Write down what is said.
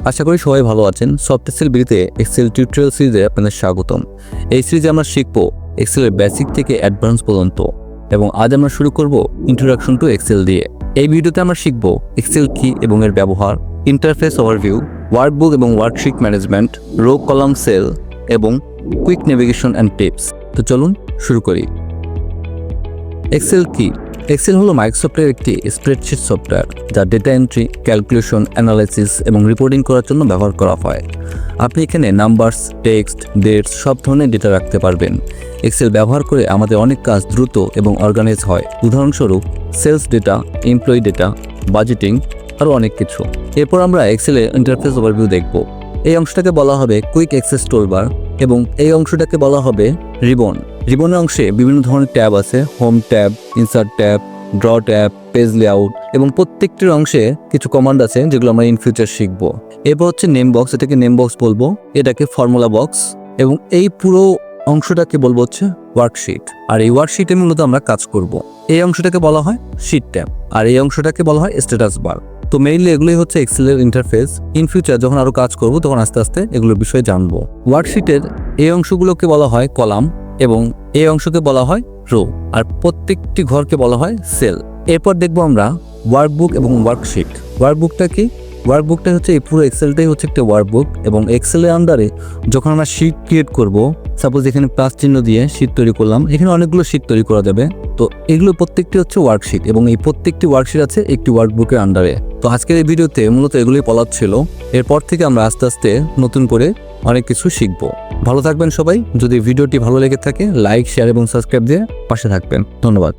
আশা করি সবাই ভালো আছেন। সফট এক্সেল বিড়িতে এক্সেল টিউটোরিয়াল সিরিজে আপনাদের স্বাগতম। এই সিরিজে আমরা শিখব এক্সেলের বেসিক থেকে অ্যাডভান্স পর্যন্ত এবং আজ আমরা শুরু করব ইন্ট্রোডাকশন টু এক্সেল দিয়ে। এই ভিডিওতে আমরা শিখব এক্সেল কি এবং এর ব্যবহার ইন্টারফেস ওভারভিউ ওয়ার্কবুক এবং worksheet management row column cell এবং কুইক নেভিগেশন অ্যান্ড টিপস তো চলুন শুরু করি। এক্সেল কি? এক্সেল হলো মাইক্রোসফটের একটি স্প্রেডশিট সফটওয়্যার যা ডেটা এন্ট্রি ক্যালকুলেশন অ্যানালাইসিস এবং রিপোর্টিং করার জন্য ব্যবহার করা হয়। আপনি এখানে নাম্বারস টেক্সট ডেটস সব ধরনের ডেটা রাখতে পারবেন। এক্সেল ব্যবহার করে আমাদের অনেক কাজ দ্রুত এবং অর্গানাইজ হয়। উদাহরণস্বরূপ sales data employee data budgeting আরও অনেক কিছু। এরপর আমরা এক্সেলের ইন্টারফেস ওভারভিউ দেখব। এই অংশটাকে বলা হবে কুইক অ্যাক্সেস টুলবার এবং এই অংশটাকে বলা হবে রিবন রিবনের অংশে বিভিন্ন ধরনের ট্যাব আছে home tab insert tab draw tab page layout এবং প্রত্যেকটির অংশে কিছু কমান্ড আছে যেগুলো আমরা ইন ফিউচার শিখব। এরপর হচ্ছে নেম বক্স এটাকে নেম বক্স বলব। এটাকে ফর্মুলা বক্স এবং এই পুরো অংশটাকে বলব হচ্ছে ওয়ার্কশিট আর এই ওয়ার্কশিটে মূলত আমরা কাজ করব। এই অংশটাকে বলা হয় শিট ট্যাব আর এই অংশটাকে বলা হয় স্ট্যাটাস বার তো মেইনলি এগুলোই হচ্ছে এক্সেলের ইন্টারফেস ইন ফিউচার যখন আরও কাজ করব, তখন আস্তে আস্তে এগুলোর বিষয়ে জানব। ওয়ার্কশিটের এই অংশগুলোকে বলা হয় কলাম এবং এই অংশকে বলা হয় রো, আর প্রত্যেকটি ঘরকে বলা হয় সেল। এরপর দেখব আমরা ওয়ার্কবুক এবং ওয়ার্কশিট। ওয়ার্কবুকটা কি? ওয়ার্কবুকটা হচ্ছে এই পুরো এক্সেলটাই হচ্ছে একটা ওয়ার্কবুক এবং এক্সেলের আন্ডারে যখন আমরা শিট ক্রিয়েট করব সাপোজ এখানে প্লাস চিহ্ন দিয়ে শিট তৈরি করলাম, এখানে অনেকগুলো শিট তৈরি করা যাবে। তো এগুলো প্রত্যেকটি হচ্ছে ওয়ার্কশিট এবং এই প্রত্যেকটি ওয়ার্কশিট আছে একটি ওয়ার্কবুকের আন্ডারে তো আজকের এই ভিডিওতে মূলত এগুলোই বলার ছিল। এরপর থেকে আমরা আস্তে আস্তে নতুন করে অনেক কিছু শিখব। ভালো থাকবেন সবাই। যদি ভিডিওটি ভালো লেগে থাকে লাইক শেয়ার এবং সাবস্ক্রাইব দিয়ে পাশে থাকবেন। ধন্যবাদ।